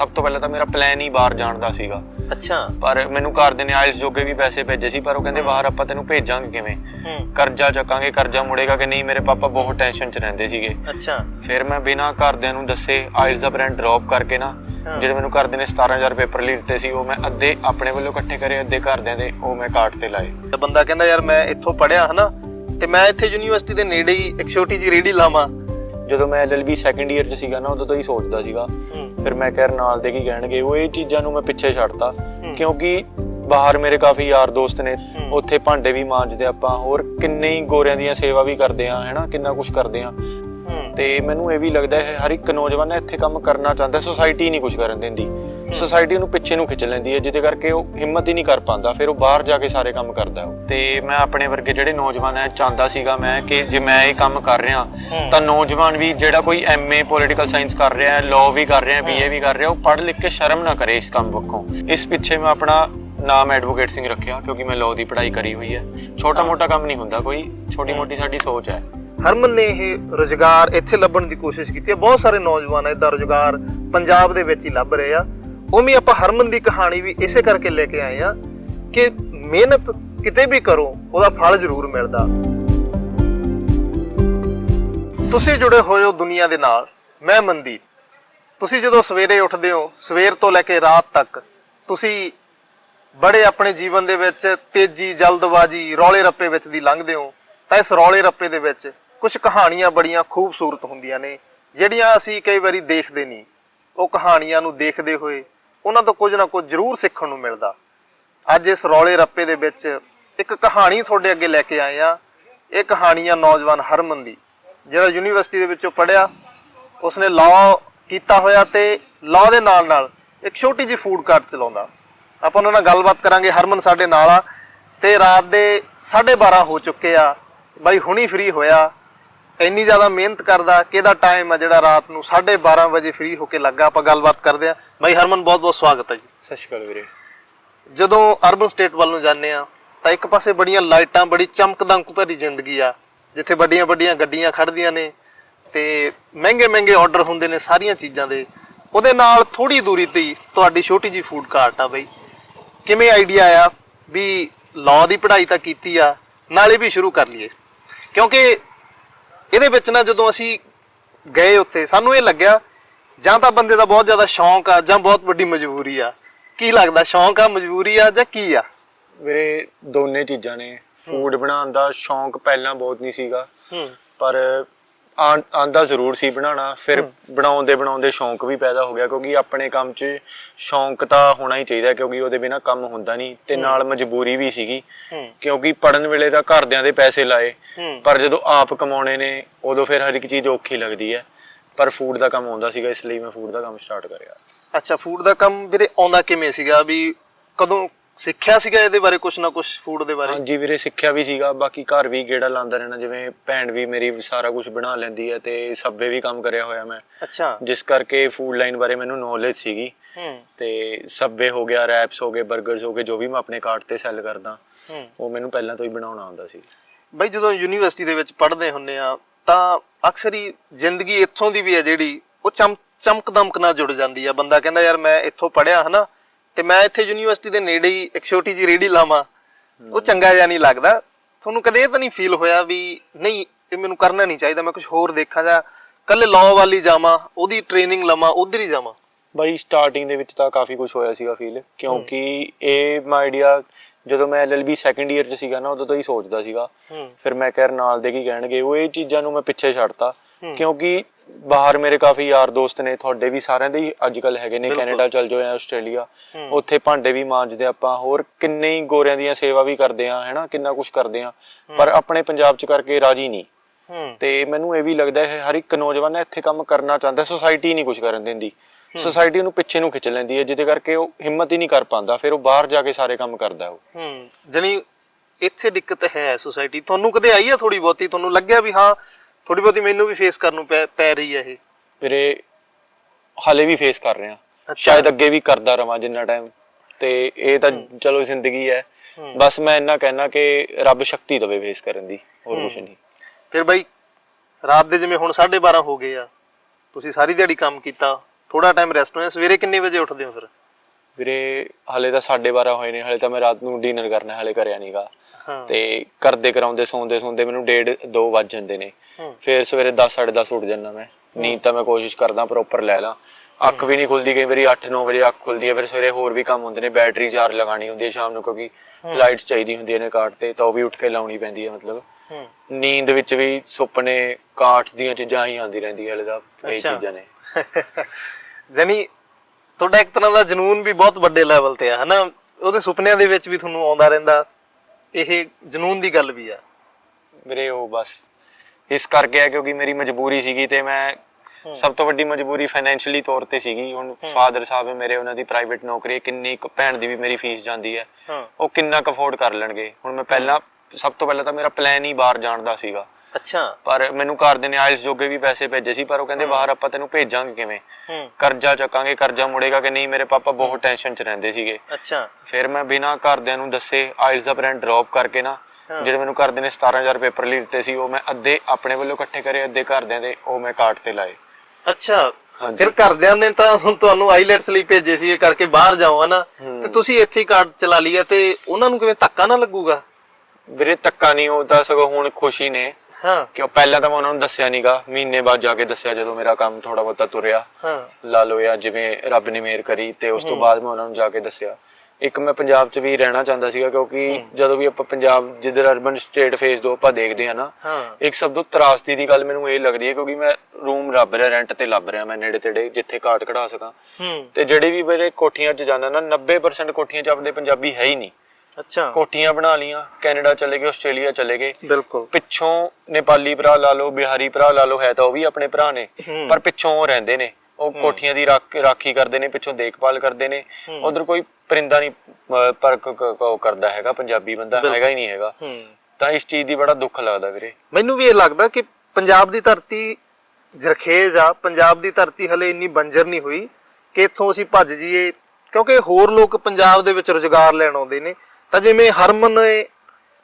ਸਭ ਤੋਂ ਪਹਿਲਾਂ ਤਾਂ ਮੇਰਾ ਪਲਾਨ ਹੀ ਬਾਹਰ ਜਾਣ ਦਾ ਸੀਗਾ। ਅੱਛਾ। ਪਰ ਮੈਨੂੰ ਘਰਦੇ ਨੇ ਆਇਲਸ ਜੋਗੇ ਵੀ ਪੈਸੇ ਭੇਜੇ ਸੀ ਪਰ ਉਹ ਕਹਿੰਦੇ ਬਾਹਰ ਆਪਾਂ ਤੈਨੂੰ ਭੇਜਾਂਗੇ ਕਿਵੇਂ? ਕਰਜ਼ਾ ਚੱਕਾਂਗੇ ਕਰਜ਼ਾ ਮੁੜੇਗਾ ਕਿ ਨਹੀਂ? ਮੇਰੇ ਪਾਪਾ ਬਹੁਤ ਟੈਨਸ਼ਨ 'ਚ ਰਹਿੰਦੇ ਸੀਗੇ। ਅੱਛਾ। ਫਿਰ ਮੈਂ ਬਿਨਾਂ ਘਰਦਿਆਂ ਨੂੰ ਦੱਸੇ ਆਇਲਸ ਦਾ ਬ੍ਰਾਂਡ ਡ੍ਰੌਪ ਕਰਕੇ ਨਾ। ਜਿਹੜੇ ਮੈਨੂੰ ਘਰਦੇ ਨੇ 17000 ਪੇਪਰ ਲਈ ਦਿੱਤੇ ਸੀ ਉਹ ਮੈਂ ਅੱਧੇ ਆਪਣੇ ਵੱਲੋਂ ਇਕੱਠੇ ਕਰੇ ਅੱਧੇ ਘਰਦਿਆਂ ਦੇ ਉਹ ਮੈਂ ਕਾਰਡ ਤੇ ਲਾਏ। ਤੇ ਬੰਦਾ ਕਹਿੰਦਾ ਯਾਰ ਮੈਂ ਇੱਥੋਂ ਪੜਿਆ ਹਨਾ ਤੇ ਮੈਂ ਇੱਥੇ ਯੂਨੀਵਰਸਿਟੀ ਦੇ ਨੇੜੇ ਹੀ ਇੱਕ ਛੋਟੀ ਜਿਹੀ ਰੇੜੀ ਲਾਵਾਂ। ਜਦੋਂ ਮੈਂ ਐਲਐਲਬੀ ਸੈਕੰਡ ਈਅਰ 'ਚ ਸੀਗਾ ਨਾ ਉਦੋਂ ਤੋਂ ਹੀ ਸੋਚਦਾ ਸੀਗਾ। ਫਿਰ ਮੈਂ ਕਿਹਾ ਯਾਰ ਨਾਲ ਦੇ ਕੀ ਕਹਿਣਗੇ? ਉਹ ਇਹ ਚੀਜ਼ਾਂ ਨੂੰ ਮੈਂ ਪਿੱਛੇ ਛੱਡਤਾ। ਕਿਉਂਕਿ ਬਾਹਰ ਮੇਰੇ ਕਾਫੀ ਯਾਰ ਦੋਸਤ ਨੇ। ਉੱਥੇ ਭਾਂਡੇ ਵੀ ਮਾਂਜਦੇ ਆਪਾਂ ਹੋਰ ਕਿੰਨੇ ਹੀ ਗੋਰਿਆਂ ਦੀਆਂ ਸੇਵਾ ਵੀ ਕਰਦੇ ਆ ਹੈਨਾ? ਕਿੰਨਾ ਕੁਝ ਕਰਦੇ ਆ ਤੇ ਮੈਨੂੰ ਇਹ ਵੀ ਲੱਗਦਾ ਹੈ ਹਰ ਇੱਕ ਨੌਜਵਾਨ ਇੱਥੇ ਕੰਮ ਕਰਨਾ ਚਾਹੁੰਦਾ ਸੋਸਾਇਟੀ ਨਹੀਂ ਕੁਝ ਕਰਨ ਦਿੰਦੀ। ਸੋਸਾਇਟੀ ਉਹਨੂੰ ਪਿੱਛੇ ਨੂੰ ਖਿੱਚ ਲੈਂਦੀ ਹੈ ਜਿਹਦੇ ਕਰਕੇ ਉਹ ਹਿੰਮਤ ਹੀ ਨਹੀਂ ਕਰ ਪਾਉਂਦਾ ਫਿਰ ਉਹ ਬਾਹਰ ਜਾ ਕੇ ਸਾਰੇ ਕੰਮ ਕਰਦਾ ਉਹ। ਤੇ ਮੈਂ ਆਪਣੇ ਵਰਗੇ ਜਿਹੜੇ ਨੌਜਵਾਨ ਹੈ ਚਾਹੁੰਦਾ ਸੀਗਾ ਮੈਂ ਕਿ ਜੇ ਮੈਂ ਇਹ ਕੰਮ ਕਰ ਰਿਹਾ ਤਾਂ ਨੌਜਵਾਨ ਵੀ ਜਿਹੜਾ ਕੋਈ ਐਮਏ ਪੋਲੀਟੀਕਲ ਸਾਇੰਸ ਕਰ ਰਿਹਾ ਹੈ ਲਾਅ ਵੀ ਕਰ ਰਿਹਾ ਹੈ ਬੀਏ ਵੀ ਕਰ ਰਿਹਾ ਉਹ ਪੜ੍ਹ ਲਿਖ ਕੇ ਸ਼ਰਮ ਨਾ ਕਰੇ ਇਸ ਕੰਮ ਪੱਖੋਂ ਇਸ ਪਿੱਛੇ ਮੈਂ ਆਪਣਾ ਨਾਮ ਐਡਵੋਕੇਟ ਸਿੰਘ ਰੱਖਿਆ ਕਿਉਂਕਿ ਮੈਂ ਲਾਅ ਦੀ ਪੜ੍ਹਾਈ ਕਰੀ ਹੋਈ ਹੈ। ਛੋਟਾ ਮੋਟਾ ਕੰਮ ਨਹੀਂ ਹੁੰਦਾ ਕੋਈ ਛੋਟੀ ਮੋਟੀ ਸਾਡੀ ਸੋਚ ਹੈ। ਹਰਮਨ ਨੇ ਇਹ ਰੋਜ਼ਗਾਰ ਇੱਥੇ ਲੱਭਣ ਦੀ ਕੋਸ਼ਿਸ਼ ਕੀਤੀ ਹੈ। ਬਹੁਤ ਸਾਰੇ ਨੌਜਵਾਨ ਇਦਾਂ ਰੋਜ਼ਗਾਰ ਪੰਜਾਬ ਦੇ ਵਿੱਚ ਹੀ ਲੱਭ ਰਹੇ ਆ। ਉਵੇਂ ਆਪਾਂ ਹਰਮਨ ਦੀ ਕਹਾਣੀ ਵੀ ਇਸੇ ਕਰਕੇ ਲੈ ਕੇ ਆਏ ਆ ਕਿ ਮਿਹਨਤ ਕਿਤੇ ਵੀ ਕਰੋ, ਉਹਦਾ ਫਲ ਜ਼ਰੂਰ ਮਿਲਦਾ। ਤੁਸੀਂ ਜੁੜੇ ਹੋਏ ਹੋ ਦੁਨੀਆ ਦੇ ਨਾਲ, ਮੈਂ ਮਨਦੀਪ। ਤੁਸੀਂ ਜਦੋਂ ਸਵੇਰੇ ਉੱਠਦੇ ਹੋ, ਸਵੇਰ ਤੋਂ ਲੈ ਕੇ ਰਾਤ ਤੱਕ, ਤੁਸੀਂ ਬੜੇ ਆਪਣੇ ਜੀਵਨ ਦੇ ਵਿੱਚ ਤੇਜ਼ੀ, ਜਲਦਬਾਜ਼ੀ, ਰੌਲੇ ਰੱਪੇ ਵਿੱਚ ਦੀ ਲੰਘਦੇ ਹੋ, ਤਾਂ ਇਸ ਰੌਲੇ ਰੱਪੇ ਦੇ ਵਿੱਚ ਕੁਝ ਕਹਾਣੀਆਂ ਬੜੀਆਂ ਖੂਬਸੂਰਤ ਹੁੰਦੀਆਂ ਨੇ, ਜਿਹੜੀਆਂ ਅਸੀਂ ਕਈ ਵਾਰੀ ਦੇਖਦੇ ਨਹੀਂ। ਉਹ ਕਹਾਣੀਆਂ ਨੂੰ ਦੇਖਦੇ ਹੋਏ ਉਹਨਾਂ ਤੋਂ ਕੁਝ ਨਾ ਕੁਝ ਜ਼ਰੂਰ ਸਿੱਖਣ ਨੂੰ ਮਿਲਦਾ। ਅੱਜ ਇਸ ਰੌਲੇ ਰੱਪੇ ਦੇ ਵਿੱਚ ਇੱਕ ਕਹਾਣੀ ਤੁਹਾਡੇ ਅੱਗੇ ਲੈ ਕੇ ਆਏ ਆ। ਇਹ ਕਹਾਣੀ ਆ ਨੌਜਵਾਨ ਹਰਮਨ ਦੀ, ਜਿਹੜਾ ਯੂਨੀਵਰਸਿਟੀ ਦੇ ਵਿੱਚੋਂ ਪੜ੍ਹਿਆ, ਉਸਨੇ ਲਾਅ ਕੀਤਾ ਹੋਇਆ ਤੇ ਲਾਅ ਦੇ ਨਾਲ ਨਾਲ ਇੱਕ ਛੋਟੀ ਜਿਹੀ ਫੂਡ ਕਾਰਟ ਚਲਾਉਂਦਾ। ਆਪਾਂ ਉਹਨਾਂ ਨਾਲ ਗੱਲਬਾਤ ਕਰਾਂਗੇ। ਹਰਮਨ ਸਾਡੇ ਨਾਲ ਆ ਤੇ ਰਾਤ ਦੇ 12:30 ਹੋ ਚੁੱਕੇ ਆ। ਬਾਈ ਹੁਣੀ ਫ੍ਰੀ ਹੋਇਆ। ਇੰਨੀ ਜ਼ਿਆਦਾ ਮਿਹਨਤ ਕਰਦਾ ਕਿਹਦਾ ਟਾਈਮ ਆ ਜਿਹੜਾ ਰਾਤ ਨੂੰ 12:30 ਵਜੇ ਫ੍ਰੀ ਹੋ ਕੇ ਲੱਗਾ ਆਪਾਂ ਗੱਲਬਾਤ ਕਰਦੇ ਆ ਬਾਈ ਹਰਮਨ ਬਹੁਤ ਬਹੁਤ ਸਵਾਗਤ ਹੈ ਜੀ। ਸਤਿ ਸ਼੍ਰੀ ਅਕਾਲ ਵੀਰੇ। ਜਦੋਂ ਅਰਬਨ ਸਟੇਟ ਵੱਲ ਨੂੰ ਜਾਂਦੇ ਆ ਤਾਂ ਇੱਕ ਪਾਸੇ ਬੜੀਆਂ ਲਾਈਟਾਂ ਬੜੀ ਚਮਕਦੰਕ ਭਰੀ ਜ਼ਿੰਦਗੀ ਆ ਜਿੱਥੇ ਵੱਡੀਆਂ ਵੱਡੀਆਂ ਗੱਡੀਆਂ ਖੜਦੀਆਂ ਨੇ ਤੇ ਮਹਿੰਗੇ ਮਹਿੰਗੇ ਆਰਡਰ ਹੁੰਦੇ ਨੇ ਸਾਰੀਆਂ ਚੀਜ਼ਾਂ ਦੇ। ਉਹਦੇ ਨਾਲ ਥੋੜੀ ਦੂਰੀ ਤੇ ਤੁਹਾਡੀ ਛੋਟੀ ਜੀ ਫੂਡ ਕਾਰਟ ਆ ਬਈ। ਕਿਵੇਂ ਆਈਡੀਆ ਆ ਵੀ ਲਾਅ ਦੀ ਪੜ੍ਹਾਈ ਤਾਂ ਕੀਤੀ ਆ ਨਾਲੇ ਵੀ ਸ਼ੁਰੂ ਕਰ ਲਈਏ। ਕਿਉਂਕਿ ਇਹਦੇ ਵਿੱਚ ਨਾ ਜਦੋਂ ਅਸੀਂ ਗਏ ਉੱਥੇ ਸਾਨੂੰ ਇਹ ਲੱਗਿਆ ਜਾਂ ਤਾਂ ਬੰਦੇ ਦਾ ਬਹੁਤ ਜ਼ਿਆਦਾ ਸ਼ੌਂਕ ਆ ਜਾਂ ਬਹੁਤ ਵੱਡੀ ਮਜਬੂਰੀ ਆ। ਕੀ ਲੱਗਦਾ ਸ਼ੌਂਕ ਆ ਮਜਬੂਰੀ ਆ ਜਾਂ ਕੀ ਆ? ਵੀਰੇ ਦੋਨੇ ਚੀਜ਼ਾਂ ਨੇ। ਫੂਡ ਬਣਾਉਣ ਦਾ ਸ਼ੌਂਕ ਪਹਿਲਾਂ ਬਹੁਤ ਨਹੀਂ ਸੀਗਾ। ਪਰ ਆਂਦਾ ਜ਼ਰੂਰ ਸੀ ਬਣਾਉਣਾ। ਫਿਰ ਬਣਾਉਂਦੇ ਬਣਾਉਂਦੇ ਸ਼ੌਂਕ ਵੀ ਪੈਦਾ ਹੋ ਗਿਆ ਕਿਉਂਕਿ ਆਪਣੇ ਕੰਮ 'ਚ ਸ਼ੌਂਕ ਤਾਂ ਹੋਣਾ ਹੀ ਚਾਹੀਦਾ ਕਿਉਂਕਿ ਉਹਦੇ ਬਿਨਾ ਕੰਮ ਹੁੰਦਾ ਨਹੀਂ ਤੇ ਨਾਲ ਮਜਬੂਰੀ ਵੀ ਸੀਗੀ ਕਿਉਂਕਿ ਪੜਨ ਵੇਲੇ ਤਾਂ ਘਰਦਿਆਂ ਦੇ ਪੈਸੇ ਲਾਏ ਪਰ ਜਦੋਂ ਆਪ ਕਮਾਉਣੇ ਨੇ ਉਦੋਂ ਫਿਰ ਹਰ ਇੱਕ ਚੀਜ਼ ਔਖੀ ਲੱਗਦੀ ਹੈ। ਪਰ ਫੂਡ ਦਾ ਕੰਮ ਆਉਂਦਾ ਸੀਗਾ ਇਸ ਲਈ ਮੈਂ ਫੂਡ ਦਾ ਕੰਮ ਸਟਾਰਟ ਕਰਿਆ। ਅੱਛਾ ਫੂਡ ਦਾ ਕੰਮ ਵੀਰੇ ਆਉਂਦਾ ਕਿਵੇਂ ਸੀਗਾ ਵੀ ਕਦੋਂ ਸਿੱਖਿਆ ਸੀਗਾ ਇਹਦੇ ਬਾਰੇ ਕੁਝ ਨਾ ਕੁਝ ਫੂਡ ਦੇ ਬਾਰੇ? ਹਾਂਜੀ ਵੀਰੇ ਸਿੱਖਿਆ ਵੀ ਸੀਗਾ। ਬਾਕੀ ਘਰ ਵੀ ਗੇੜਾ ਲਾਉਂਦਾ ਰਹਿਣਾ ਜਿਵੇਂ ਭੈਣ ਵੀ ਮੇਰੀ ਸਾਰਾ ਕੁਝ ਬਣਾ ਲੈਂਦੀ ਹੈ ਤੇ ਸਬਵੇ ਵੀ ਕੰਮ ਕਰਿਆ ਹੋਇਆ ਮੈਂ। ਅੱਛਾ। ਜਿਸ ਕਰਕੇ ਫੂਡ ਲਾਈਨ ਬਾਰੇ ਮੈਨੂੰ ਨੌਲੇਜ ਸੀਗੀ। ਹੂੰ। ਤੇ ਸਬਵੇ ਹੋ ਗਿਆ ਰੈਪਸ ਹੋ ਗਏ 버ਗਰਸ ਹੋ ਗਏ ਜੋ ਵੀ ਮੈਂ ਆਪਣੇ ਕਾਰਟ ਤੇ ਸੈੱਲ ਕਰਦਾ ਹੂੰ। ਉਹ ਮੈਨੂੰ ਪਹਿਲਾਂ ਤੋਂ ਹੀ ਬਣਾਉਣਾ ਆਉਂਦਾ ਸੀ। ਬਈ ਜਦੋਂ ਯੂਨੀਵਰਸਿਟੀ ਦੇ ਵਿੱਚ ਪੜ੍ਹਦੇ ਹੁੰਨੇ ਆ ਤਾਂ ਅਕਸਰ ਹੀ ਜ਼ਿੰਦਗੀ ਇੱਥੋਂ ਦੀ ਵੀ ਹੈ ਜਿਹੜੀ ਉਹ ਚਮ ਚਮਕ ਦਮਕ ਨਾਲ ਜੁੜ ਜਾਂਦੀ ਆ। ਬੰਦਾ ਕਹਿੰਦਾ ਯਾਰ ਮੈਂ ਇੱਥੋਂ ਪੜ੍ਹਿਆ ਹਨਾ ਤੇ ਮੈਂ ਇੱਥੇ ਯੂਨੀਵਰਸਿਟੀ ਦੇ ਨੇੜੇ ਹੀ ਇੱਕ ਛੋਟੀ ਜਿਹੀ ਰੇੜੀ ਲਾਵਾਂ। ਉਹ ਚੰਗਾ ਜਿਹਾ ਨਹੀਂ ਲੱਗਦਾ। ਤੁਹਾਨੂੰ ਕਦੇ ਇਹ ਤਾਂ ਨਹੀਂ ਫੀਲ ਹੋਇਆ ਵੀ ਨਹੀਂ ਇਹ ਮੈਨੂੰ ਕਰਨਾ ਨਹੀਂ ਚਾਹੀਦਾ ਮੈਂ ਕੁਝ ਹੋਰ ਦੇਖਾਂ ਜਾਂ ਕੱਲੇ ਲਾਅ ਵਾਲੀ ਜਾਵਾਂ ਉਹਦੀ ਟ੍ਰੇਨਿੰਗ ਲਵਾਂ ਉਧਰ ਹੀ ਜਾਵਾਂ? ਬਾਈ ਸਟਾਰਟਿੰਗ ਦੇ ਵਿੱਚ ਤਾਂ ਕਾਫੀ ਕੁਝ ਹੋਇਆ ਸੀਗਾ ਫੀਲ ਕਿਉਂਕਿ ਇਹ ਮੈਂ ਆਈਡੀਆ ਜਦੋਂ ਮੈਂ ਐਲਐਲਬੀ ਸੈਕੰਡ ਈਅਰ 'ਚ ਸੀਗਾ ਨਾ ਉਦੋਂ ਤੋਂ ਹੀ ਸੋਚਦਾ ਸੀਗਾ। ਫਿਰ ਮੈਂ ਕਿਹਾ ਯਾਰ ਨਾਲ ਦੇ ਕੀ ਕਹਿਣਗੇ ਉਹ ਇਹ ਚੀਜ਼ਾਂ ਨੂੰ ਮੈਂ ਪਿੱਛੇ ਛੱਡਤਾ। ਕਿਉਂਕਿ ਬਾਹਰ ਮੇਰੇ ਕਾਫੀ ਯਾਰ ਦੋਸਤ ਨੇ ਤੁਹਾਡੇ ਵੀ ਸਾਰਿਆਂ ਦੇ ਹੀ ਅੱਜਕੱਲ ਹੈਗੇ ਨੇ ਬਿਲਕੁਲ। ਕੈਨੇਡਾ ਚਲ ਜਾਓ ਜਾਂ ਆਸਟ੍ਰੇਲੀਆ। ਹੂੰ। ਉੱਥੇ ਭਾਂਡੇ ਵੀ ਮਾਂਜਦੇ ਆਪਾਂ ਹੋਰ ਕਿੰਨੇ ਹੀ ਗੋਰਿਆਂ ਦੀਆਂ ਸੇਵਾ ਵੀ ਕਰਦੇ ਆ ਹੈਨਾ ਕਿੰਨਾ ਕੁਝ ਕਰਦੇ ਆ। ਪਰ ਆਪਣੇ ਪੰਜਾਬ 'ਚ ਕਰਕੇ ਰਾਜੀ ਨਹੀਂ। ਹੂੰ। ਤੇ ਮੈਨੂੰ ਇਹ ਵੀ ਲੱਗਦਾ ਹੈ ਹਰ ਇੱਕ ਨੌਜਵਾਨ ਇੱਥੇ ਕੰਮ ਕਰਨਾ ਚਾਹੁੰਦਾ ਸੋਸਾਇਟੀ ਨਹੀਂ ਕੁਝ ਕਰਨ ਦਿੰਦੀ। ਸੋਸਾਇਟੀ ਉਹਨੂੰ ਪਿੱਛੇ ਨੂੰ ਖਿੱਚ ਲੈਂਦੀ ਹੈ ਜਿਹਦੇ ਕਰਕੇ ਉਹ ਹਿੰਮਤ ਹੀ ਨਹੀਂ ਕਰ ਪਾਉਂਦਾ ਫਿਰ ਉਹ ਬਾਹਰ ਜਾ ਕੇ ਸਾਰੇ ਕੰਮ ਕਰਦਾ ਉਹ। ਹੂੰ। ਜਣੀ ਇੱਥੇ ਦਿੱਕਤ ਹੈ ਸੋਸਾਇਟੀ ਤੁਹਾਨੂੰ ਕਦੇ ਆਈ ਆ ਥੋੜੀ ਬਹੁਤੀ? ਤੁਹਾਨੂੰ ਲੱਗਿਆ ਵੀ ਹਾਂ ਥੋੜੀ ਬਹੁਤੀ ਮੈਨੂੰ ਵੀ ਫੇਸ ਕਰਨ ਨੂੰ ਪੈ- ਪੈ ਰਹੀ ਹੈ ਇਹ। ਵੀਰੇ ਹਾਲੇ ਵੀ ਫੇਸ ਕਰ ਰਹੇ। ਸ਼ਾਇਦ ਅੱਗੇ ਵੀ ਕਰਦਾ ਰਵਾਂ ਜਿੰਨਾ ਟਾਈਮ ਤੇ ਇਹ ਤਾਂ ਚਲੋ ਜ਼ਿੰਦਗੀ ਹੈ। ਬਸ ਮੈਂ ਇੰਨਾ ਕਹਿਣਾ ਕਿ ਰੱਬ ਸ਼ਕਤੀ ਦੇਵੇ ਫੇਸ ਕਰਨ ਦੀ ਹੋਰ ਕੁਝ ਨਹੀਂ। ਫਿਰ ਬਾਈ ਰਾਤ ਦੇ ਜਿਵੇਂ ਹੁਣ 12:30 ਹੋ ਗਏ ਆ ਤੁਸੀਂ ਸਾਰੀ ਦਿਹਾੜੀ ਕੰਮ ਕੀਤਾ ਥੋੜਾ ਟਾਈਮ ਰੈਸਟ ਹੋਇਆ ਸਵੇਰੇ ਕਿੰਨੇ ਵਜੇ ਉੱਠਦੇ ਹੋ ਫਿਰ? ਵੀਰੇ ਹਲੇ ਤਾਂ 12:30 ਹੋਏ ਨੇ ਹਲੇ ਤਾਂ ਮੈਂ ਰਾਤ ਨੂੰ ਡਿਨਰ ਕਰਨਾ ਹਲੇ ਕਰਿਆ ਨਹੀਂਗਾ ਤੇ ਕਰਦੇ ਕਰਾਉਂਦੇ ਸੌਂਦੇ ਸੌਂਦੇ ਮੈਨੂੰ 1:30 2 ਵੱਜ ਜਾਂਦੇ ਨੇ। ਫਿਰ ਸਵੇਰੇ 10 10:30 ਉੱਠ ਜਾਂਦਾ ਮੈਂ। ਨੀਂਦ ਤਾਂ ਮੈਂ ਕੋਸ਼ਿਸ਼ ਕਰਦਾ ਪ੍ਰੋਪਰ ਲੈ ਲਾਂ। ਅੱਖ ਵੀ ਨਹੀਂ ਖੁੱਲਦੀ ਕਈ ਵਾਰੀ 8-9 ਵਜੇ ਅੱਖ ਖੁੱਲਦੀ ਹੈ ਫਿਰ ਸਵੇਰੇ ਹੋਰ ਵੀ ਕੰਮ ਹੁੰਦੇ ਨੇ ਬੈਟਰੀ ਚਾਰਜ ਲਗਾਣੀ ਹੁੰਦੀ ਹੈ ਸ਼ਾਮ ਨੂੰ ਕਿਉਂਕਿ ਲਾਈਟਸ ਚਾਹੀਦੀ ਹੁੰਦੀਆਂ ਨੇ ਕਾਰਡ ਤੇ ਤਾਂ ਉਹ ਵੀ ਉੱਠ ਕੇ ਲਾਉਣੀ ਪੈਂਦੀ ਹੈ ਮਤਲਬ। ਨੀਂਦ ਵਿੱਚ ਵੀ ਸੁਪਨੇ ਕਾਰਡਸ ਦੀਆਂ ਚੀਜ਼ਾਂ ਹੀ ਆਉਂਦੀ ਰਹਿੰਦੀ ਹਲੇ ਇਹ ਅੱਛਾ। ਚੀਜ਼ਾਂ ਨੇ। ਜਾਨੀ ਤੁਹਾਡਾ ਇੱਕ ਤਰ੍ਹਾਂ ਦਾ ਜਨੂਨ ਵੀ ਬਹੁਤ ਵੱਡੇ ਲੈਵਲ ਤੇ ਆ ਹਨਾ? ਉਹਦੇ ਸੁਪਨਿਆਂ ਦੇ ਵਿੱਚ ਵੀ ਤੁਹਾਨੂੰ ਆਉਂਦਾ ਰਹਿੰਦਾ। ਇਹ ਜਨੂਨ ਦੀ ਗੱਲ ਵੀ ਆ। ਮੇਰੇ ਉਹ ਬਸ ਇਸ ਕਰਕੇ ਹੈ ਕਿਉਂਕਿ ਮੇਰੀ ਮਜਬੂਰੀ ਸੀਗੀ ਤੇ ਮੈਂ ਸਭ ਤੋਂ ਵੱਡੀ ਮਜਬੂਰੀ ਫਾਈਨੈਂਸ਼ੀਅਲੀ ਤੌਰ ਤੇ ਸੀਗੀ। ਹੁਣ ਫਾਦਰ ਸਾਹਿਬ ਮੇਰੇ ਉਹਨਾਂ ਦੀ ਪ੍ਰਾਈਵੇਟ ਨੌਕਰੀ ਕਿੰਨੀ ਕੁ ਭੈਣ ਦੀ ਵੀ ਮੇਰੀ ਫੀਸ ਜਾਂਦੀ ਹੈ। ਹਾਂ। ਉਹ ਕਿੰਨਾ ਕੁ ਅਫੋਰਡ ਕਰ ਲੈਣਗੇ। ਹੁਣ ਮੈਂ ਪਹਿਲਾਂ ਸਭ ਤੋਂ ਪਹਿਲਾਂ ਤਾਂ ਮੇਰਾ ਪਲਾਨ ਹੀ ਬਾਹਰ ਜਾਣ ਦਾ ਸੀਗਾ। ਅੱਛਾ। ਪਰ ਮੈਨੂੰ ਘਰ ਦੇ ਨੇ ਆਇਲਸ ਜੋਗੇ ਵੀ ਪੈਸੇ ਭੇਜੇ ਸੀ ਪਰ ਉਹ ਕਹਿੰਦੇ ਬਾਹਰ ਆਪਾਂ ਤੈਨੂੰ ਭੇਜਾਂਗੇ ਕਿਵੇਂ? ਕਰਜ਼ਾ ਚੱਕਾਂਗੇ ਕਰਜ਼ਾ ਮੁੜੇਗਾ ਕਿ ਨਹੀਂ? ਮੇਰੇ ਪਾਪਾ ਬਹੁਤ ਟੈਨਸ਼ਨ 'ਚ ਰਹਿੰਦੇ ਸੀਗੇ। ਅੱਛਾ। ਫਿਰ ਮੈਂ ਬਿਨਾਂ ਘਰਦਿਆਂ ਨੂੰ ਦੱਸੇ ਆਇਲਸ ਦਾ ਪਲਾਨ ਡ੍ਰੌਪ ਕਰਕੇ ਨਾ ਜਿਹੜੇ ਮੈਨੂੰ ਘਰਦੇ ਨੇ 17000 ਪੇਪਰ ਲਈ ਦਿੱਤੇ ਸੀ ਉਹ ਮੈਂ ਅੱਧੇ ਆਪਣੇ ਵੱਲੋਂ ਇਕੱਠੇ ਕਰੇ ਅੱਧੇ ਘਰਦਿਆਂ ਦੇ ਉਹ ਮੈਂ ਕਾਰਟ ਤੇ ਲਾਏ। ਅੱਛਾ। ਫਿਰ ਘਰਦਿਆਂ ਨੇ ਤਾਂ ਤੁਹਾਨੂੰ ਆਈਲੈਟਸ ਲਈ ਭੇਜੇ ਸੀ ਇਹ ਕਰਕੇ ਬਾਹਰ ਜਾਓ ਹਨਾ? ਤੇ ਤੁਸੀਂ ਇੱਥੇ ਹੀ ਕਾਰਡ ਚਲਾ ਲਿਆ ਤੇ ਉਹਨਾਂ ਨੂੰ ਕਿਵੇਂ ਧੱਕਾ ਨਾ ਲੱਗੂਗਾ? ਵੀਰੇ ਤੱਕਾ ਨਹੀਂ ਉਹ ਤਾਂ ਸਗੋਂ ਹੁਣ ਖੁਸ਼ੀ ਨੇ। ਹਾਂ। ਕਿ ਉਹ ਪਹਿਲਾਂ ਤਾਂ ਮੈਂ ਉਹਨਾਂ ਨੂੰ ਦੱਸਿਆ ਨਹੀਂਗਾ ਮਹੀਨੇ ਬਾਅਦ ਜਾ ਕੇ ਦੱਸਿਆ ਜਦੋਂ ਮੇਰਾ ਕੰਮ ਥੋੜਾ ਬਹੁਤਾ ਤੁਰਿਆ। ਹਾਂ। ਲਾ ਲਓ ਜਾਂ ਜਿਵੇਂ ਰੱਬ ਨੇ ਮਿਹਰ ਕਰੀ ਤੇ ਉਸ ਤੋਂ ਬਾਅਦ ਮੈਂ ਉਹਨਾਂ ਨੂੰ ਜਾ ਕੇ ਦੱਸਿਆ। ਇੱਕ ਮੈਂ ਪੰਜਾਬ 'ਚ ਵੀ ਰਹਿਣਾ ਚਾਹੁੰਦਾ ਸੀਗਾ ਕਿਉਂਕਿ ਜਦੋਂ ਵੀ ਆਪਾਂ ਪੰਜਾਬ ਜਿੱਧਰ ਅਰਬਨ ਸਟੇਟ ਫੇਸ ਦੋ ਆਪਾਂ ਦੇਖਦੇ ਆ ਨਾ ਇੱਕ ਸਭ ਤੋਂ ਤਰਾਸਦੀ ਦੀ ਗੱਲ ਮੈਨੂੰ ਇਹ ਲੱਗਦੀ ਹੈ ਕਿਉਂਕਿ ਮੈਂ ਰੂਮ ਲੱਭ ਰਿਹਾ ਰੈਂਟ ਤੇ ਲੱਭ ਰਿਹਾ ਮੈਂ ਨੇੜੇ ਤੇੜੇ ਜਿੱਥੇ ਕਾਟ ਕਢਾ ਸਕਾਂ। ਤੇ ਜਿਹੜੇ ਵੀ ਮੇਰੇ ਕੋਠੀਆਂ 'ਚ ਜਾਂਦਾ ਨਾ 90% ਕੋਠੀਆਂ 'ਚ ਆਪਣੇ ਪੰਜਾਬੀ ਹੈ ਹੀ ਨਹੀਂ। ਅੱਛਾ। ਕੋਠੀਆਂ ਬਣਾ ਲੀਆਂ ਕੈਨੇਡਾ ਚਲੇ ਗਏ ਆਸਟ੍ਰੇਲੀਆ ਚਲੇ ਗਏ। ਬਿਲਕੁਲ। ਪਿੱਛੋਂ ਨੇਪਾਲੀ ਭਰਾ ਲਾ ਲਓ ਬਿਹਾਰੀ ਭਰਾ ਲਾ ਲਓ ਹੈ ਤਾਂ ਉਹ ਵੀ ਆਪਣੇ ਭਰਾ ਨੇ। ਪਰ ਪਿੱਛੋਂ ਉਹ ਰਹਿੰਦੇ ਨੇ। ਉਹ ਕੋਠੀਆਂ ਦੀ ਰਾਖ- ਕਰਦੇ ਨੇ ਪਿੱਛੋਂ ਦੇਖਭਾਲ ਕਰਦੇ ਨੇ। ਉਧਰ ਕੋਈ ਪਰਿੰਦਾ ਨਹੀਂ ਪਰ ਕਰਦਾ ਹੈਗਾ ਪੰਜਾਬੀ ਬੰਦਾ ਹੈਗਾ ਹੀ ਨਹੀਂ ਹੈਗਾ। ਤਾਂ ਇਸ ਚੀਜ਼ ਦੀ ਬੜਾ ਦੁੱਖ ਲੱਗਦਾ ਵੀਰੇ। ਮੈਨੂੰ ਵੀ ਇਹ ਲੱਗਦਾ ਕਿ ਪੰਜਾਬ ਦੀ ਧਰਤੀ ਜਰਖੇਜ਼ ਆ। ਪੰਜਾਬ ਦੀ ਧਰਤੀ ਹਲੇ ਇੰਨੀ ਬੰਜਰ ਨਹੀਂ ਹੋਈ ਕਿ ਇੱਥੋਂ ਅਸੀਂ ਭੱਜ ਜਾਈਏ। ਕਿਉਂਕਿ ਹੋਰ ਲੋਕ ਪੰਜਾਬ ਦੇ ਵਿੱਚ ਰੁਜ਼ਗਾਰ ਲੈਣ ਆਉਂਦੇ ਨੇ। ਤਾਂ ਜਿਵੇਂ ਹਰਮਨ ਨੇ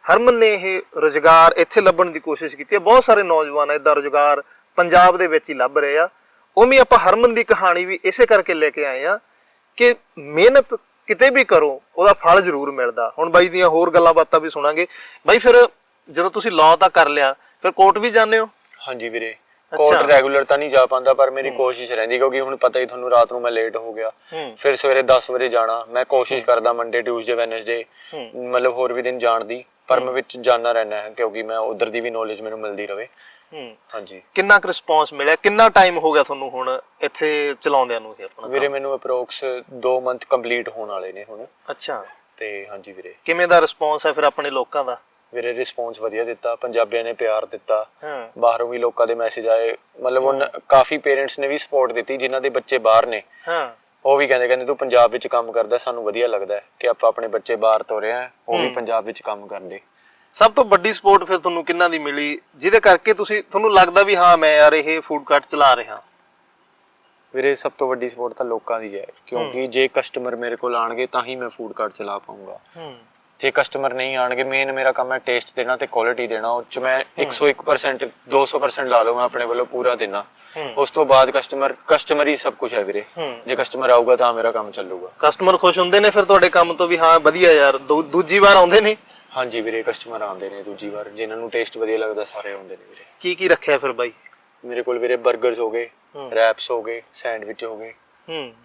ਹਰਮਨ ਨੇ ਇਹ ਰੁਜ਼ਗਾਰ ਇੱਥੇ ਲੱਭਣ ਦੀ ਕੋਸ਼ਿਸ਼ ਕੀਤੀ ਹੈ। ਬਹੁਤ ਸਾਰੇ ਨੌਜਵਾਨ ਇਦਾਂ ਰੁਜ਼ਗਾਰ ਪੰਜਾਬ ਦੇ ਵਿੱਚ ਹੀ ਲੱਭ ਰਹੇ ਆ। ਉਵੇਂ ਆਪਾਂ ਹਰਮਨ ਦੀ ਕਹਾਣੀ ਵੀ ਇਸੇ ਕਰਕੇ ਲੈ ਕੇ ਆਏ ਆ ਕਿ ਮਿਹਨਤ ਕਿਤੇ ਵੀ ਕਰੋ, ਉਹਦਾ ਫਲ ਜ਼ਰੂਰ ਮਿਲਦਾ। ਹੁਣ ਬਾਈ ਦੀਆਂ ਹੋਰ ਗੱਲਾਂ ਬਾਤਾਂ ਵੀ ਸੁਣਾਂਗੇ। ਬਾਈ ਫਿਰ ਜਦੋਂ ਤੁਸੀਂ ਲਾਅ ਤਾਂ ਕਰ ਲਿਆ, ਫਿਰ ਕੋਰਟ ਵੀ ਜਾਂਦੇ ਹੋ? ਹਾਂਜੀ ਵੀਰੇ। ਕੋਰਟ ਰੈਗੂਲਰ ਤਾਂ ਨਹੀਂ ਜਾ ਪਾਉਂਦਾ ਪਰ ਮੇਰੀ ਕੋਸ਼ਿਸ਼ ਰਹਿੰਦੀ ਕਿਉਂਕਿ ਹੁਣ ਪਤਾ ਹੀ ਤੁਹਾਨੂੰ ਰਾਤ ਨੂੰ ਮੈਂ ਲੇਟ ਹੋ ਗਿਆ। ਫਿਰ ਸਵੇਰੇ 10 ਵਜੇ ਜਾਣਾ ਮੈਂ ਕੋਸ਼ਿਸ਼ ਕਰਦਾ ਮੰਡੇ ਟਿਊਜ਼ਡੇ ਵੈਨਸਡੇ ਮਤਲਬ ਹੋਰ ਵੀ ਦਿਨ ਜਾਣ ਦੀ ਪਰ ਮੈਂ ਵਿੱਚ ਜਾਣਾ ਰਹਿਣਾ ਹੈ ਕਿਉਂਕਿ ਮੈਂ ਉਧਰ ਦੀ ਵੀ ਨੌਲੇਜ ਮੈਨੂੰ ਮਿਲਦੀ ਰਵੇ। ਹਾਂਜੀ। ਕਿੰਨਾ ਕੁ ਰਿਸਪੌਂਸ ਮਿਲਿਆ? ਕਿੰਨਾ ਟਾਈਮ ਹੋ ਗਿਆ ਤੁਹਾਨੂੰ ਹੁਣ ਇੱਥੇ ਚਲਾਉਂਦਿਆਂ ਨੂੰ ਇਹ ਆਪਣਾ ਵੀਰੇ ਮੈਨੂੰ ਅਪਰੋਕਸ 2 ਮੰਥ ਕੰਪਲੀਟ ਹੋਣ ਵਾਲੇ ਨੇ ਹੁਣ। ਅੱਛਾ। ਤੇ ਹਾਂਜੀ ਵੀਰੇ। ਕਿਵੇਂ ਦਾ ਰਿਸਪੌਂਸ ਹੈ ਫਿਰ ਆਪਣੇ ਲੋਕਾਂ ਦਾ? ਵੀਰੇ ਰਿਸਪੌਂਸ ਵਧੀਆ ਦਿੱਤਾ ਪੰਜਾਬੀਆਂ ਨੇ ਪਿਆਰ ਦਿੱਤਾ। ਹਾਂ। ਬਾਹਰੋਂ ਵੀ ਲੋਕਾਂ ਦੇ ਮੈਸੇਜ ਆਏ। ਮਤਲਬ ਉਹ ਕਾਫੀ ਪੇਰੈਂਟਸ ਨੇ ਵੀ ਸਪੋਰਟ ਦਿੱਤੀ ਜਿਨ੍ਹਾਂ ਦੇ ਬੱਚੇ ਬਾਹਰ ਨੇ। ਹਾਂ। ਉਹ ਵੀ ਕਹਿੰਦੇ ਕਹਿੰਦੇ ਤੂੰ ਪੰਜਾਬ ਵਿੱਚ ਕੰਮ ਕਰਦਾ ਸਾਨੂੰ ਵਧੀਆ ਲੱਗਦਾ ਕਿ ਆਪਾਂ ਆਪਣੇ ਬੱਚੇ ਬਾਹਰ ਤੋਰੇ ਆ ਉਹ ਵੀ ਪੰਜਾਬ ਵਿੱਚ ਕੰਮ ਕਰਦੇ। ਸਭ ਤੋਂ ਵੱਡੀ ਸਪੋਰਟ ਫਿਰ ਤੁਹਾਨੂੰ ਕਿੰਨਾ ਦੀ ਮਿਲੀ? ਜਿਹਦੇ ਕਰਕੇ ਤੁਸੀਂ ਤੁਹਾਨੂੰ ਲੱਗਦਾ ਵੀ ਹਾਂ ਮੈਂ ਯਾਰ ਇਹ ਫੂਡ ਕਾਰਟ ਚਲਾ ਰਿਹਾ। ਵੀਰੇ ਸਭ ਤੋਂ ਵੱਡੀ ਸਪੋਰਟ ਤਾਂ ਲੋਕਾਂ ਦੀ ਹੈ। ਕਿਉਂਕਿ ਜੇ ਕਸਟਮਰ ਮੇਰੇ ਕੋਲ ਆਣਗੇ ਤਾਂ ਹੀ ਮੈਂ ਫੂਡ ਕਾਰਟ ਚਲਾ ਪਾਉਂਗਾ ਹੂੰ। ਜੇ ਕਸਟਮਰ ਨਹੀਂ ਆਣਗੇ ਮੇਨ ਮੇਰਾ ਕੰਮ ਹੈ ਟੇਸਟ ਦੇਣਾ ਤੇ ਕੁਆਲਿਟੀ ਦੇਣਾ ਉਹ ਚ ਮੈਂ 101% 200% ਲਾ ਲਓ ਮੈਂ ਆਪਣੇ ਵੱਲੋਂ ਪੂਰਾ ਦੇਣਾ। ਉਸ ਤੋਂ ਬਾਅਦ ਕਸਟਮਰ ਕਸਟਮਰ ਹੀ ਸਭ ਕੁਝ ਹੈ ਵੀਰੇ। ਜੇ ਕਸਟਮਰ ਆਊਗਾ ਤਾਂ ਮੇਰਾ ਕੰਮ ਚੱਲੂਗਾ। ਕਸਟਮਰ ਖੁਸ਼ ਹੁੰਦੇ ਨੇ ਫਿਰ ਤੁਹਾਡੇ ਕੰਮ ਤੋਂ ਵੀ ਹਾਂ ਵਧੀਆ ਯਾਰ ਦੂਜੀ ਵਾਰ ਆਉਂਦੇ ਨੇ? ਹਾਂਜੀ ਵੀਰੇ ਕਸਟਮਰ ਆਉਂਦੇ ਨੇ ਦੂਜੀ ਵਾਰ ਜਿਨ੍ਹਾਂ ਨੂੰ ਟੇਸਟ ਵਧੀਆ ਲੱਗਦਾ ਸਾਰੇ ਆਉਂਦੇ ਨੇ ਵੀਰੇ। ਕੀ ਕੀ ਰੱਖਿਆ ਫਿਰ ਬਾਈ? ਮੇਰੇ ਕੋਲ ਵੀਰੇ 버ਗਰਸ ਹੋ ਗਏ। ਰੈਪਸ ਹੋ ਗਏ ਸੈਂਡਵਿਚ ਹੋ ਗਏ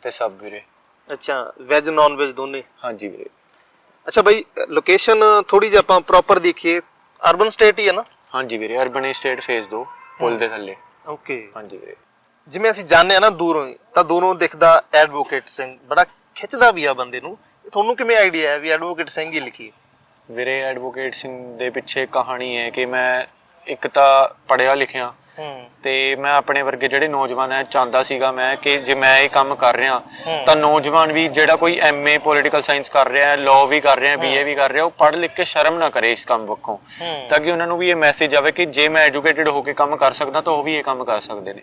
ਤੇ ਸਭ ਵੀਰੇ। ਅੱਛਾ ਵੈਜ ਨਾਨ ਵੈਜ ਦੋਨੇ? ਹਾਂਜੀ ਵੀਰੇ। ਅੱਛਾ ਬਾਈ ਲੋਕੇਸ਼ਨ ਥੋੜੀ ਜਿਹੀ ਆਪਾਂ ਪ੍ਰੋਪਰ ਦੇਖੀਏ। ਅਰਬਨ ਸਟੇਟ ਹੀ ਹੈ ਨਾ? ਹਾਂਜੀ ਵੀਰੇ ਅਰਬਨ ਏਸਟੇਟ ਫੇਸ 2 ਪੁਲ ਦੇ ਥੱਲੇ। ਓਕੇ ਹਾਂਜੀ ਵੀਰੇ। ਜਿਵੇਂ ਅਸੀਂ ਜਾਣਦੇ ਆ ਨਾ ਦੂਰੋਂ ਹੀ ਤਾਂ ਦੂਰੋਂ ਦਿਖਦਾ ਐਡਵੋਕੇਟ ਸਿੰਘ। ਬੜਾ ਖਿੱਚਦਾ ਵੀ ਆ ਬੰਦੇ ਨੂੰ। ਤੁਹਾਨੂੰ ਕਿਵੇਂ ਆਈਡੀਆ ਹੈ ਵੀ ਐਡਵੋਕੇਟ ਸਿੰਘ ਹੀ ਲਿਖੀ ਵੀਰੇ ਐਡਵੋਕੇਟ ਸਿੰਘ ਦੇ ਪਿੱਛੇ ਕਹਾਣੀ ਹੈ ਕਿ ਮੈਂ ਇੱਕ ਤਾਂ ਪੜਿਆ ਲਿਖਿਆ ਤੇ ਮੈਂ ਆਪਣੇ ਵਰਗੇ ਜਿਹੜੇ ਨੌਜਵਾਨ ਹੈ ਚਾਹੁੰਦਾ ਸੀਗਾ ਮੈਂ ਕਿ ਜੇ ਮੈਂ ਇਹ ਕੰਮ ਕਰ ਰਿਹਾ ਤਾਂ ਨੌਜਵਾਨ ਵੀ ਜਿਹੜਾ ਕੋਈ ਐਮਏ ਪੋਲੀਟੀਕਲ ਸਾਇੰਸ ਕਰ ਰਿਹਾ ਹੈ ਲਾਅ ਵੀ ਕਰ ਰਿਹਾ ਹੈ ਬੀਏ ਵੀ ਕਰ ਰਿਹਾ ਉਹ ਪੜ੍ਹ ਲਿਖ ਕੇ ਸ਼ਰਮ ਨਾ ਕਰੇ ਇਸ ਕੰਮ ਹੂੰ। ਤਾਂ ਕਿ ਉਹਨਾਂ ਨੂੰ ਵੀ ਇਹ ਮੈਸੇਜ ਆਵੇ ਕਿ ਜੇ ਮੈਂ ਐਜੂਕੇਟਿਡ ਹੋ ਕੇ ਕੰਮ ਕਰ ਸਕਦਾ ਤਾਂ ਉਹ ਵੀ ਇਹ ਕੰਮ ਕਰ ਸਕਦੇ ਨੇ।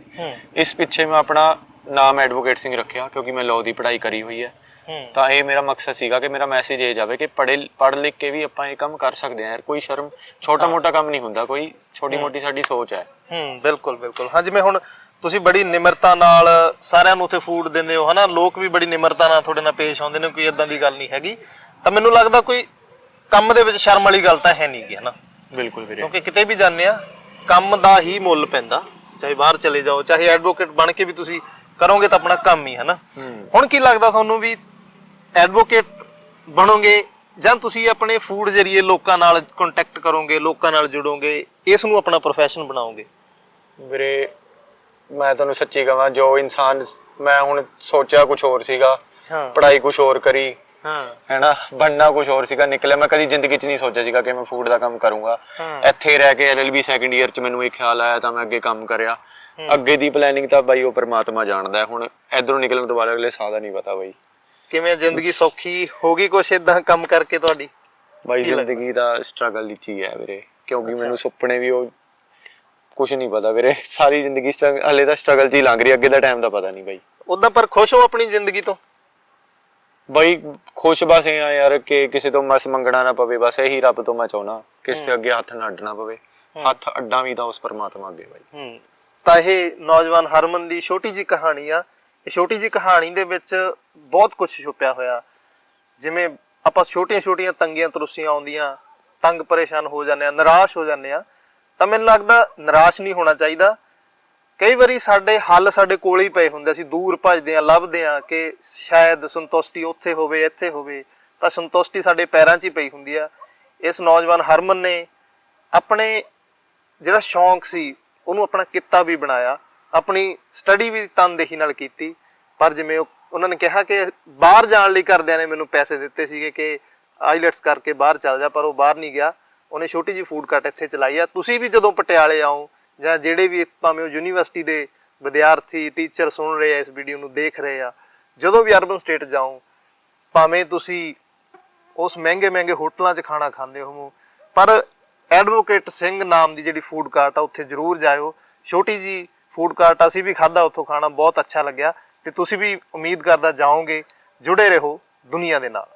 ਇਸ ਪਿੱਛੇ ਮੈਂ ਆਪਣਾ ਨਾਮ ਐਡਵੋਕੇਟ ਸਿੰਘ ਰੱਖਿਆ ਕਿਉਂਕਿ ਮੈਂ ਲਾਅ ਦੀ ਪੜ੍ਹਾਈ ਕਰੀ ਹੋਈ ਹੈ। ਹੂੰ। ਤਾਂ ਇਹ ਮੇਰਾ ਮਕਸਦ ਸੀਗਾ ਕਿ ਮੇਰਾ ਮੈਸੇਜ ਇਹ ਜਾਵੇ ਕਿ ਪੜ੍ਹੇ ਪੜ੍ਹ ਲਿਖ ਕੇ ਵੀ ਆਪਾਂ ਇਹ ਕੰਮ ਕਰ ਸਕਦੇ ਹਾਂ। ਯਾਰ ਕੋਈ ਸ਼ਰਮ ਛੋਟਾ ਮੋਟਾ ਕੰਮ ਨਹੀਂ ਹੁੰਦਾ ਕੋਈ ਛੋਟੀ ਮੋਟੀ ਸਾਡੀ ਸੋਚ ਹੈ। ਹੂੰ ਬਿਲਕੁਲ ਬਿਲਕੁਲ। ਹਾਂ ਜਿਵੇਂ ਹੁਣ ਤੁਸੀਂ ਬੜੀ ਨਿਮਰਤਾ ਨਾਲ ਸਾਰਿਆਂ ਨੂੰ ਉੱਥੇ ਫੂਡ ਦਿੰਦੇ ਹੋ ਹਨਾ? ਲੋਕ ਵੀ ਬੜੀ ਨਿਮਰਤਾ ਨਾਲ ਤੁਹਾਡੇ ਨਾਲ ਪੇਸ਼ ਆਉਂਦੇ ਨੇ ਕੋਈ ਇਦਾਂ ਦੀ ਗੱਲ ਨਹੀਂ ਹੈਗੀ। ਤਾਂ ਮੈਨੂੰ ਲੱਗਦਾ ਕੋਈ ਕੰਮ ਦੇ ਵਿੱਚ ਸ਼ਰਮ ਵਾਲੀ ਗੱਲ ਤਾਂ ਹੈ ਨਹੀਂ ਗੀ ਹਨਾ? ਬਿਲਕੁਲ ਵੀਰੇ। ਕਿਉਂਕਿ ਕਿਤੇ ਵੀ ਜਾਂਦੇ ਆ ਕੰਮ ਦਾ ਹੀ ਮੁੱਲ ਪੈਂਦਾ। ਚਾਹੇ ਬਾਹਰ ਚਲੇ ਜਾਓ ਚਾਹੇ ਐਡਵੋਕੇਟ ਬਣ ਕੇ ਵੀ ਤੁਸੀਂ ਕਰੋਗੇ ਤਾਂ ਆਪਣਾ ਕੰਮ ਹੀ ਹਨਾ? ਹੁਣ ਕੀ ਲੱਗਦਾ ਤੁਹਾਨੂੰ ਵੀ ਐਡਵੋਕੇਟ ਬਣੋਗੇ ਜਾਂ ਤੁਸੀਂ ਆਪਣੇ ਫੂਡ ਜਰੀਏ ਲੋਕਾਂ ਨਾਲ ਕੰਟੈਕਟ ਕਰੋਗੇ ਲੋਕਾਂ ਨਾਲ ਜੁੜੋਗੇ ਇਸ ਨੂੰ ਆਪਣਾ ਪ੍ਰੋਫੈਸ਼ਨ ਬਣਾਓਗੇ? ਵੀਰੇ ਮੈਂ ਤੁਹਾਨੂੰ ਸੱਚੀ ਕਹਾਂ ਜੋ ਇਨਸਾਨ ਮੈਂ ਹੁਣ ਸੋਚਿਆ ਕੁਝ ਹੋਰ ਸੀਗਾ ਹਾਂ। ਪੜ੍ਹਾਈ ਕੁਝ ਹੋਰ ਕਰੀ ਹਾਂ। ਹੈਨਾ ਬਣਨਾ ਕੁਝ ਹੋਰ ਸੀਗਾ ਨਿਕਲਿਆ। ਮੈਂ ਕਦੀ ਜ਼ਿੰਦਗੀ 'ਚ ਨਹੀਂ ਸੋਚਿਆ ਸੀਗਾ ਕਿ ਮੈਂ ਫੂਡ ਦਾ ਕੰਮ ਕਰੂੰਗਾ। ਇੱਥੇ ਰਹਿ ਕੇ ਐਲਐਲਬੀ ਸੈਕੰਡ ਇਅਰ 'ਚ ਮੈਨੂੰ ਇਹ ਖਿਆਲ ਆਇਆ ਤਾਂ ਮੈਂ ਅੱਗੇ ਕੰਮ ਕਰਿਆ। ਅੱਗੇ ਦੀ ਪਲੈਨਿੰਗ ਤਾਂ ਬਾਈ ਉਹ ਪਰਮਾਤਮਾ ਜਾਣਦਾ। ਹੈ ਹੁਣ ਇਧਰੋਂ ਨਿਕਲਣ ਤੋਂ ਬਾਅਦ ਅਗਲੇ ਸਾਹ ਦਾ ਨਹੀਂ ਪਤਾ ਬਾਈ। ਕਿਵੇਂ ਜ਼ਿੰਦਗੀ ਸੌਖੀ ਹੋ ਗਈ ਕੁਛ ਇਦਾਂ ਕੰਮ ਕਰਕੇ ਤੁਹਾਡੀ? ਬਾਈ? ਜ਼ਿੰਦਗੀ ਦਾ ਸਟਰਗਲ ਹੀ ਹੈ ਵੀਰੇ। ਕਿਉਂਕਿ ਮੈਨੂੰ ਸੁਪਨੇ ਵੀ ਉਹ ਕੁਝ ਨਹੀਂ ਪਤਾ ਵੀਰੇ। ਸਾਰੀ ਜ਼ਿੰਦਗੀ struggle- ਹਲੇ ਤਾਂ ਸਟਰਗਲ 'ਚ ਹੀ ਲੰਘ ਰਹੀ ਅੱਗੇ ਦਾ ਟਾਈਮ ਦਾ ਪਤਾ ਨਹੀਂ ਬਾਈ। ਉਦਾਂ ਪਰ ਖੁਸ਼ ਹੋ ਆਪਣੀ ਜ਼ਿੰਦਗੀ ਤੋਂ? ਬਾਈ ਖੁਸ਼ ਬਸ ਇਹ ਆ ਯਾਰ ਕਿ ਕਿਸੇ ਤੋਂ ਮਸ ਮੰਗਣਾ ਨਾ ਪਵੇ ਬਸ ਇਹੀ ਰੱਬ ਤੋਂ ਮੈਂ ਚਾਹੁੰਦਾ ਕਿਸੇ ਅੱਗੇ ਹੱਥ ਨਾ ਅੱਡਣਾ ਪਵੇ। ਹੱਥ ਅੱਡਾਂ ਵੀ ਤਾਂ ਉਸ ਪਰਮਾਤਮਾ ਅੱਗੇ ਬਾਈ। ਹੂੰ। ਤਾਂ ਇਹ ਨੌਜਵਾਨ ਹਰਮਨ ਦੀ ਛੋਟੀ ਜੀ ਕਹਾਣੀ ਆ। ਇਹ ਛੋਟੀ ਜੀ ਕਹਾਣੀ ਦੇ ਵਿੱਚ ਬਹੁਤ ਕੁਝ ਛੁਪਿਆ ਹੋਇਆ। ਜਿਵੇਂ ਆਪਾਂ ਛੋਟੀਆਂ-ਛੋਟੀਆਂ ਤੰਗੀਆਂ ਤਰੁੱਸੀਆਂ ਆਉਂਦੀਆਂ ਤੰਗ ਪਰੇਸ਼ਾਨ ਹੋ ਜਾਂਦੇ ਆ ਨਿਰਾਸ਼ ਹੋ ਜਾਂਦੇ ਆ। ਤਾਂ ਮੈਨੂੰ ਲੱਗਦਾ ਨਿਰਾਸ਼ ਨਹੀਂ ਹੋਣਾ ਚਾਹੀਦਾ। ਕਈ ਵਾਰੀ ਸਾਡੇ ਹੱਲ ਸਾਡੇ ਕੋਲ ਹੀ ਪਏ ਹੁੰਦੇ ਅਸੀਂ ਦੂਰ ਭੱਜਦੇ ਆ, ਲੱਭਦੇ ਆ ਕਿ ਸ਼ਾਇਦ ਸੰਤੁਸ਼ਟੀ ਉੱਥੇ ਹੋਵੇ, ਇੱਥੇ ਹੋਵੇ। ਤਾਂ ਸੰਤੁਸ਼ਟੀ ਸਾਡੇ ਪੈਰਾਂ 'ਚ ਹੀ ਪਈ ਹੁੰਦੀ ਆ। ਇਸ ਨੌਜਵਾਨ ਹਰਮਨ ਨੇ ਆਪਣੇ ਜਿਹੜਾ ਸ਼ੌਂਕ ਸੀ, ਉਹਨੂੰ ਆਪਣਾ ਕਿੱਤਾ ਵੀ ਬਣਾਇਆ। ਆਪਣੀ ਸਟੱਡੀ ਵੀ ਤਨਦੇਹੀ ਨਾਲ ਕੀਤੀ। ਪਰ ਜਿਵੇਂ ਉਹ, ਉਹਨਾਂ ਨੇ ਕਿਹਾ ਕਿ ਬਾਹਰ ਜਾਣ ਲਈ ਘਰਦਿਆਂ ਨੇ ਮੈਨੂੰ ਪੈਸੇ ਦਿੱਤੇ ਸੀਗੇ ਕਿ ਆਈਲੈਟਸ ਕਰਕੇ ਬਾਹਰ ਚੱਲ ਜਾ, ਪਰ ਉਹ ਬਾਹਰ ਨਹੀਂ ਗਿਆ। ਉਹਨੇ ਛੋਟੀ ਜੀ ਫੂਡ ਕੱਟ ਇੱਥੇ ਚਲਾਈ ਆ। ਤੁਸੀਂ ਵੀ ਜਦੋਂ ਪਟਿਆਲੇ ਆਓ ਜਾਂ ਜਿਹੜੇ ਵੀ ਭਾਵੇਂ ਉਹ ਯੂਨੀਵਰਸਿਟੀ ਦੇ ਵਿਦਿਆਰਥੀ ਟੀਚਰ ਸੁਣ ਰਹੇ ਆ, ਇਸ ਵੀਡੀਓ ਨੂੰ ਦੇਖ ਰਹੇ ਆ, ਜਦੋਂ ਵੀ ਅਰਬਨ ਸਟੇਟ ਜਾਓ, ਭਾਵੇਂ ਤੁਸੀਂ ਉਸ ਮਹਿੰਗੇ ਮਹਿੰਗੇ ਹੋਟਲਾਂ 'ਚ ਖਾਣਾ ਖਾਂਦੇ ਹੋਵੋ, ਪਰ ਐਡਵੋਕੇਟ ਸਿੰਘ ਨਾਮ ਦੀ ਜਿਹੜੀ ਫੂਡ ਕਾਰਟ ਆ, ਉੱਥੇ ਜ਼ਰੂਰ ਜਾਇਓ। ਛੋਟੀ ਜੀ ਫੂਡ ਕਾਰਟ ਅਸੀਂ ਵੀ ਖਾਦਾ ਉੱਥੋਂ ਖਾਣਾ ਬਹੁਤ ਅੱਛਾ ਲੱਗਿਆ ਤੇ ਤੁਸੀਂ ਵੀ ਉਮੀਦ ਕਰਦਾ ਜਾਓਗੇ, ਜੁੜੇ ਰਹੋ ਦੁਨੀਆ ਦੇ ਨਾਲ।